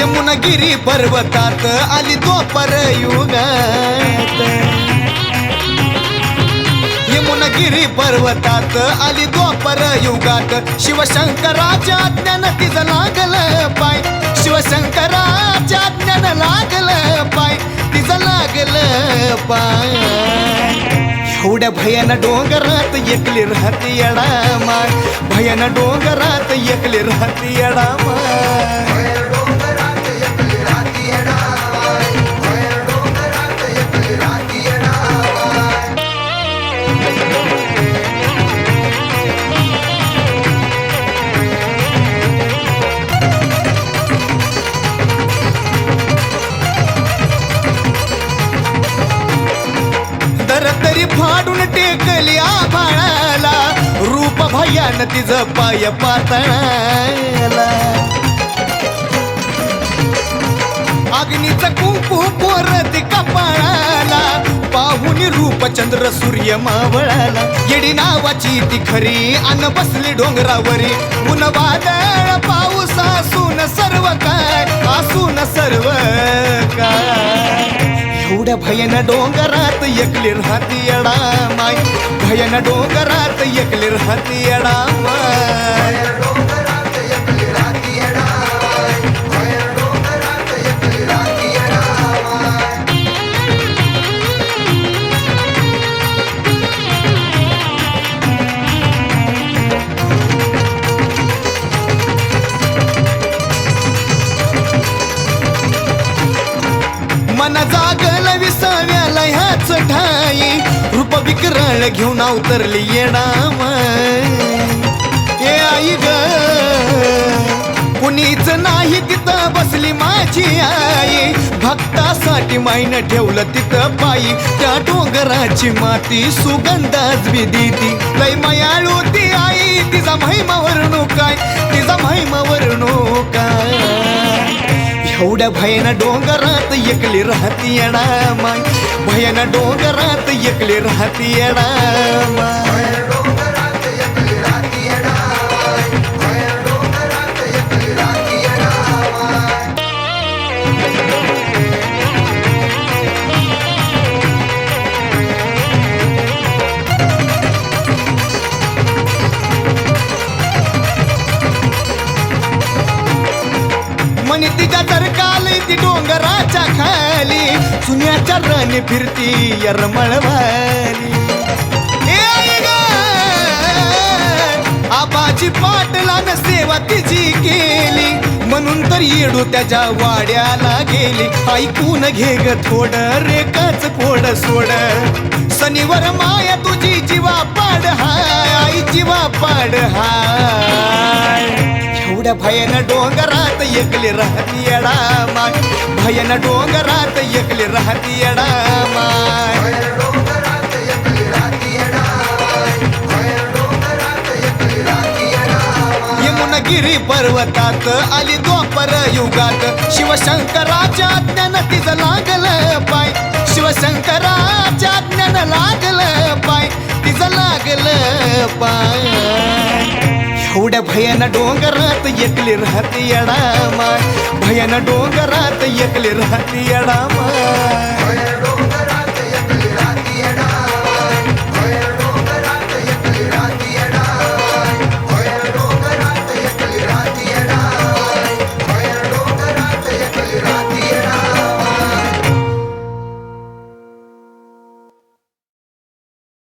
यमुनागिरी पर्वतात आली तो परयुगात यमुनागिरी पर्वतात आली तो युगात. शिवशंकराच्या ज्ञान तिचं लागलं पाय. शिवशंकराच्या ज्ञान लागलं पाय. तिचं लागलं पाय. एवढ्या भयान डोंगरात एकली राहती येडा माय. भयान डोंगरात एकली राहती येडा माय. टेकली आभाळाला. रूप भयान तिचं पाय पातळाला अग्नीचं कुंकू पोरत कपाळाला. पाहुनी रूप चंद्र सूर्य मावळाला. येडी नावाची ती खरी अन बसली डोंगरावरी. ऊन वादळ पाऊस असू एवढ्या भयन डोंगरात एकली राहती अडा माय. भयन डोंगरात एकली राहती अडा माय. रूप घेऊन अवतरली येणाम हे ए आई ग कुणीच नाही तिथं बसली माझी आई. भक्तासाठी माईन ठेवलं तिथं पायी त्या डोंगराची माती सुगंधाच विदिती लय मयाळू ती आई तिचा महिमा वरणू काय? तिचा महिमा वरणू एवढ्या भयान डोंगरात एकली राहती येणार माय भयान डोंगरात एकली राहती येणार माय म्हणे तिच्या तरकाली ती डोंगराच्या खाली. सुन्याच्या रणी फिरती यरमळवाली आबाची पाटलान सेवा तिची केली. म्हणून तर येडू त्याच्या वाड्याला गेली. ऐकून घे ग थोड रेकच कोड सोड. शनिवार माया तुझी जीवा पाड हाय आई जीवा पाड हाय. एवढ्या भयान डोंगरात एकली राहती येडा माय. भयान डोंगरात एकली राहती येडा माय. गिरी पर्वतात आली द्वापर युगात. शिवशंकराच्या ज्ञान तिचं लागलं पाय. शिवशंकराच्या ज्ञान लागलं पाय. तिचं लागलं पाय. एवढ्या भयान डोंगरात एकले राहते येडामा भयान डोंगरात एकले राहते येडामा